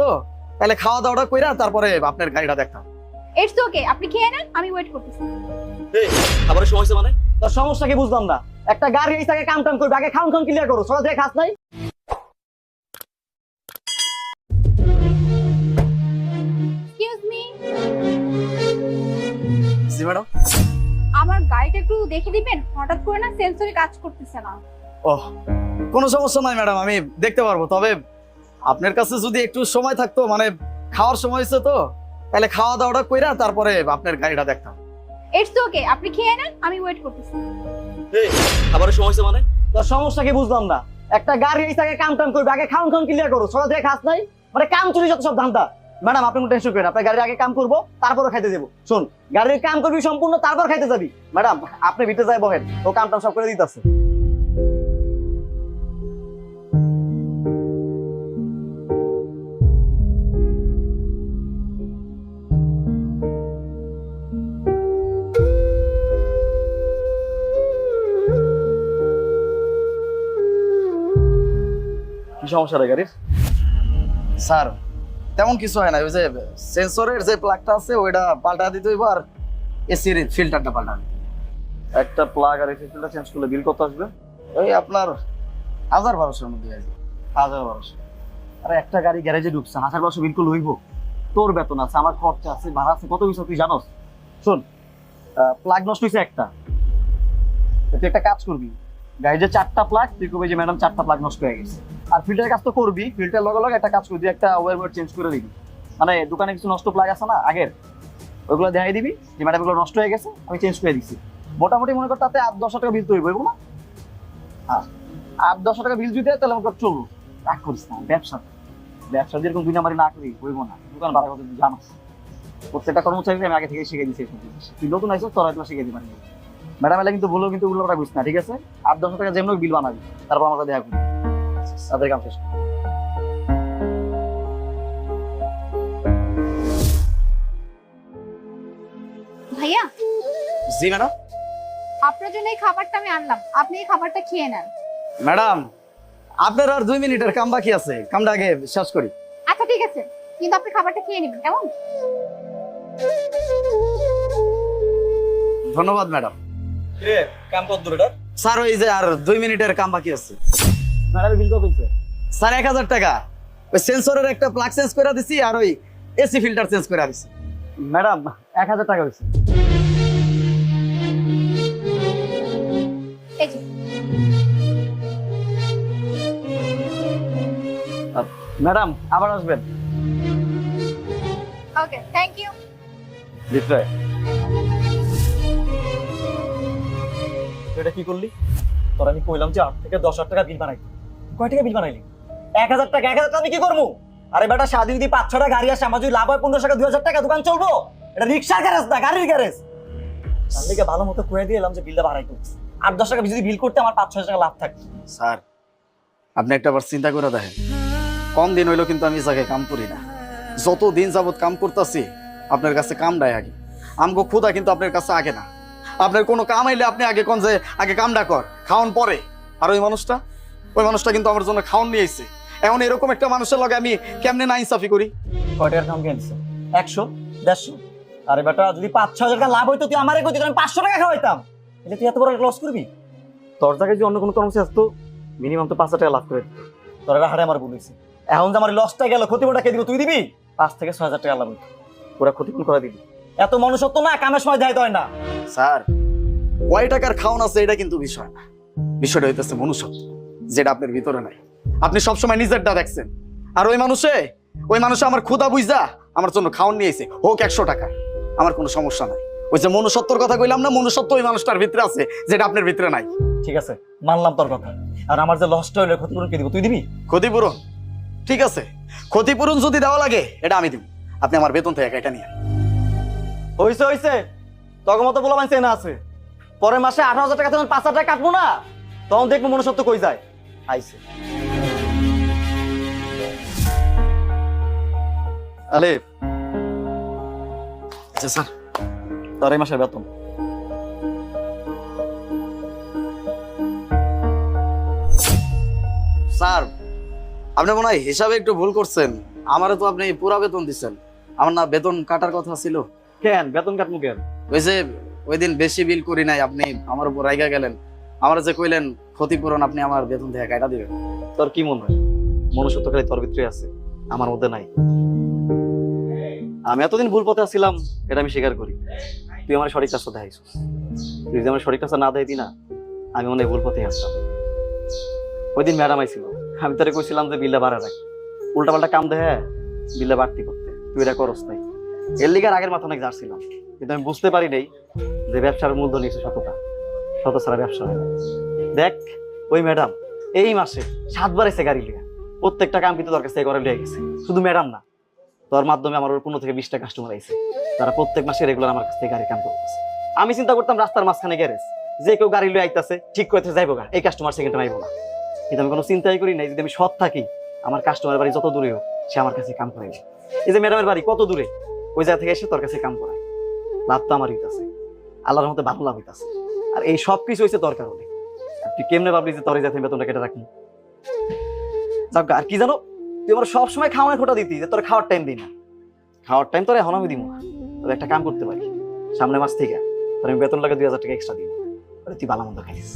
তো? তাহলে খাওয়া দাওয়াটা কইরা তারপরে আপনার গাড়িটা দেখতাম। ইটস ওকে আপনি খেয়ে নেন আমি ওয়েট করতেছি। খাবারের সময় হয়েছে মানে? তোর সমস্যা কি বুঝলাম না। একটা গাড়ি এই আগে কাম টাম করবে আগে খাউন খাউন ক্লিয়ার করো সোজা দিয়ে খাস নাই? এক্সকিউজ মি জি ম্যাডাম আমার গাড়িটা একটু দেখে দিবেন? হঠাৎ করে না সেন্সরি কাজ করতেছে না। ওহ কোনো সমস্যা নাই ম্যাডাম আমি দেখতে পারব তবে আপনার কাছে যদি একটু সময় থাকতো মানে খাওয়ার সময় হয়েছে তো তাহলে খাওয়া দাওয়াটা কইরা তারপরে আপনার গাড়িটা দেখতাম। ইটস ওকে আপনি খেয়ে নেন আমি ওয়েট করতেছি। এই খাবারের সময় হয়েছে মানে? তোর সমস্যা কি বুঝলাম না। একটা গাড়ি এই আগে কাম টাম করবে আগে খাউন খাউন ক্লিয়ার করো সোজা দিয়ে খাস নাই মানে কাম চুরি যত সব ধান্দা। ম্যাডাম আপনি কোনো টেনশন করেন আপনার গাড়ির আগে কাম করব তারপরে খাইতে দেবো শোন গাড়ির কাম করবি সম্পূর্ণ তারপর খাইতে যাবি। ম্যাডাম আপনি ভিতরে যাই বহেন ও কাম টাম সব করে দিতেছে। সমস্যা রে গাড়ির? স্যার তেমন কিছু হয় না ওই যে সেন্সরের যে প্লাগটা আছে ওইটা পাল্টা দিতে হইব আর এসির ফিল্টারটা পাল্টা দিতে একটা প্লাগ আর এসিটা চেঞ্জ করলে বিল কত আসবে? ওই আপনার হাজার বারোশোর মধ্যে আছে হাজার বারোশো। আরে একটা গাড়ি গ্যারেজে ঢুকছে হাজার বারোশো বিল করলে হইব। তোর বেতন আছে আমার খরচা আছে ভাড়া আছে কত কিছু তুই জানোস? শোন প্লাগ নষ্ট হয়েছে একটা। তুই একটা কাজ করবি গাড়ি যে চারটা প্লাগ তুই কবি যে ম্যাডাম চারটা প্লাগ নষ্ট হয়ে গেছে। আর ফিল্টারের কাজ তো করবি ফিল্টার লগে লগে একটা কাজ করবি একটা ওয়ার চেঞ্জ করে দিবি। মানে দোকানে কিছু নষ্ট প্লাগ আছে না আগের ওইগুলো দেখাই দিবি যে ম্যাডাম এগুলো নষ্ট হয়ে গেছে আমি চেঞ্জ করে দিচ্ছি মোটামুটি মনে কর তাতে আট দশ টাকা বিল তৈরি করব না? হ্যাঁ আট দশ টাকা বিল হয়, তাহলে আমাকে চলবো। রাগ করিস না ব্যবসা। ব্যবসা যেরকম দুই নাম্বারি না করি হইব না। দোকান ভাড়া কথা জানাস। প্রত্যেকটা কর্মচারীকে আমি আগে থেকে শিখে দিচ্ছি তুই নতুন আইসো তোরা শিখে দিবি ম্যাডাম এলা কিন্তু বলল কিন্তু উল্টো বুঝ না ঠিক আছে? আট দশ টাকা যেমন বিল বানাবি তারপর আমার সাথে দেখা করবি। তাদের কাম শেষ। ভাইয়া? জি ম্যাডাম? আপনার জন্য এই খাবারটা আমি আনলাম। আপনি এই খাবারটা খেয়ে নেন। ম্যাডাম আপনার আর দুই মিনিটের কাম বাকি আছে। কামটা আগে শেষ করি। আচ্ছা ঠিক আছে। কিন্তু আপনি খাবারটা খেয়ে নেবেন কেমন? ধন্যবাদ ম্যাডাম। কাম কত দূর এটা স্যার ওই যে আর দুই মিনিটের কাম বাকি আছে। ম্যাডাম বিল কত হয়েছে স্যার এক হাজার টাকা। ওই সেন্সরের একটা প্লাগ চেঞ্জ করে দিছি আর ওই এসি ফিল্টার চেঞ্জ করে দিছি। ম্যাডাম এক হাজার টাকা হয়েছে। ম্যাডাম আবার আসবেন। ওকে থ্যাংক ইউ বিক্রয় এটা কি করলি? তোর আমি কইলাম যে আট থেকে দশ হাজার টাকা বিল বানাই কয় টাকা বিল বানাইলি? এক হাজার টাকা, এক হাজার টাকা আমি কি করব? আরে বেটা সাদি যদি পাঁচ ছটা গাড়ি আসে, আমার যদি লাভ হয় পনেরো টাকা, দুই হাজার টাকা, দোকান চলবো? এটা রিক্সার গ্যারেজ না, গাড়ির গ্যারেজ তার লিগে ভালো মতো করে দিয়ে এলাম যে বিলটা বাড়াই করছি আট দশ টাকা যদি বিল করতে আমার পাঁচ ছয় টাকা লাভ থাকতো স্যার, আপনি একটা বার চিন্তা করে দেখেন। কম দিন হইল কিন্তু আমি জায়গায় কাম করি না। যত দিন যাবত কাম করতেছি, আপনার কাছে কাম দেয় আগে। আমগো ক্ষুদা কিন্তু আপনার কাছে আগে না। আপনার কোনো কাম আইলে আপনি আগে কোন যে, আগে কামটা কর খাওয়ান পরে। আর ওই মানুষটা? ওই মানুষটা কিন্তু আমার জন্য খাওয়ান নিয়ে এসে এখন এরকম একটা মানুষের লগে আমি কেমনে না ইনসাফি করি? কয় টাকার কাম কিনছে একশো? দেড়শো? আরে বেটা, যদি পাঁচ ছ হাজার টাকা লাভ হইতো, তুই আমারে কইতি আমি পাঁচশো টাকা খাওয়াইতাম। এটা তুই এত বড় লস করবি? তোর জায়গায় যদি অন্য কোনো কর্মচারী আসতো মিনিমাম তো পাঁচ হাজার টাকা লাভ করে দিত। তোর এরা হারে আমার বলেছে এখন যে আমার লসটা গেল, ক্ষতিপূরণটা কে দিব, তুই দিবি? পাঁচ থেকে ছয় হাজার টাকা লাভ হইতো। ওরা ক্ষতিপূরণ করে দিবি। এত মনুষ্যত্ব না কামের সময় দেয় হয় না। স্যার কয় টাকার খাওয়ান আছে এটা কিন্তু বিষয় না। বিষয়টা হইতেছে মনুষ্যত্ব যেটা আপনার ভিতরে নাই। আপনি সবসময় নিজেরটা দেখছেন। আর ওই মানুষে ওই মানুষে আমার ক্ষুদা বুঝা আমার জন্য খাওয়ান নিয়েছে হোক একশো টাকা আমার কোনো সমস্যা নাই। ওই যে মনুষ্যত্বর কথা কইলাম না মনুষ্যত্ব ওই মানুষটার ভিতরে আছে যেটা আপনার ভিতরে নাই। ঠিক আছে মানলাম তোর কথা। আর আমার যে লসটা হইলে ক্ষতিপূরণ কে দিব? তুই দিবি? ক্ষতিপূরণ? ঠিক আছে। ক্ষতিপূরণ যদি দেওয়া লাগে এটা আমি দিব। আপনি আমার বেতন থেকে এটা নিয়ে হইছে হইছে। তখন মতো বলা মানছে না আছে। পরের মাসে আঠারো হাজার টাকা যখন পাঁচ হাজার টাকা কাটবো না? তখন দেখব মনুষ্যত্ব কই যায়। আইছে। আলে। আচ্ছা স্যার। মাসের বেতন। স্যার, আপনি মনে হয় হিসাবে একটু ভুল করছেন। আমারও তো আপনি পুরা বেতন দিচ্ছেন। আমার না বেতন কাটার কথা ছিল। কেন? বেতন কাটমু কেন? ওই যে ওই দিন বেশি বিল করি নাই আপনি আমার উপর রাইগা গেলেন। আমার যে কইলেন ক্ষতিপূরণ আপনি আমার বেতন থেকে কাটা দিবেন। তোর কি মনে হয়? মনুষ্যত্ব খালি তোর ভিতরে আছে আমার মধ্যে নাই। আমি এতদিন ভুল পথে আসছিলাম এটা আমি স্বীকার করি। তুই আমার সঠিক রাস্তা দেখাইছিস। তুই যদি আমার সঠিক রাস্তা না দেখাইতি না আমি মনে ভুল পথে আসতাম। ওই দিন ম্যাডাম আইছিল আমি তারে কইছিলাম যে বিলটা বাড়া রাখ উল্টা পাল্টা কাম দেহে বিলটা বাড়তি করতে। তুই এটা করস নাই। এর লিগার আগের মাথা অনেক যাচ্ছিলাম কিন্তু আমি বুঝতে পারি নাই যে ব্যবসার মূলধন হচ্ছে সততা। সত ছাড়া ব্যবসা হয় দেখ, ওই ম্যাডাম এই মাসে সাতবার এসে গাড়ি লিয়া। প্রত্যেকটা কাম কিন্তু কাছ থেকে করে লিয়ে গেছে। শুধু ম্যাডাম না, তোর মাধ্যমে আমার ওর পনেরো থেকে বিশটা কাস্টমার আইছে। তারা প্রত্যেক মাসে রেগুলার আমার কাছ থেকে গাড়ি কাম করতেছে। আমি চিন্তা করতাম রাস্তার মাঝখানে গ্যারেজ যে কেউ গাড়ি লয়ে আইতাছে, ঠিক করতে যাইবো গা। এই কাস্টমার সেকেন্ড টাইম না। কিন্তু আমি কোনো চিন্তাই করি নাই, যদি আমি সৎ থাকি, আমার কাস্টমার বাড়ি যত দূরে হোক, সে আমার কাছে কাম করাইবে। এই যে ম্যাডামের বাড়ি কত দূরে? ওই জায়গা থেকে এসে তোর কাছে কাম করায় লাভ তো আমার হইতাছে। আল্লাহর মতো ভালো লাভ হইতাছে। আর এই সব কিছু হয়েছে তোর কারণে। তুই কেমনে ভাবলি যে তোর এই জাতীয় বেতনটা কেটে রাখি? যাক আর কি জানো, তুই আমার সবসময় খাওয়ানোর খোটা দিতি যে তোর খাওয়ার টাইম দিই না। খাওয়ার টাইম তোর এখন আমি দিব না। তবে একটা কাম করতে পারি। সামনে মাস থেকে তোর আমি বেতন লাগে দুই হাজার টাকা এক্সট্রা দিব তুই ভালো মন্দ খাইছিস।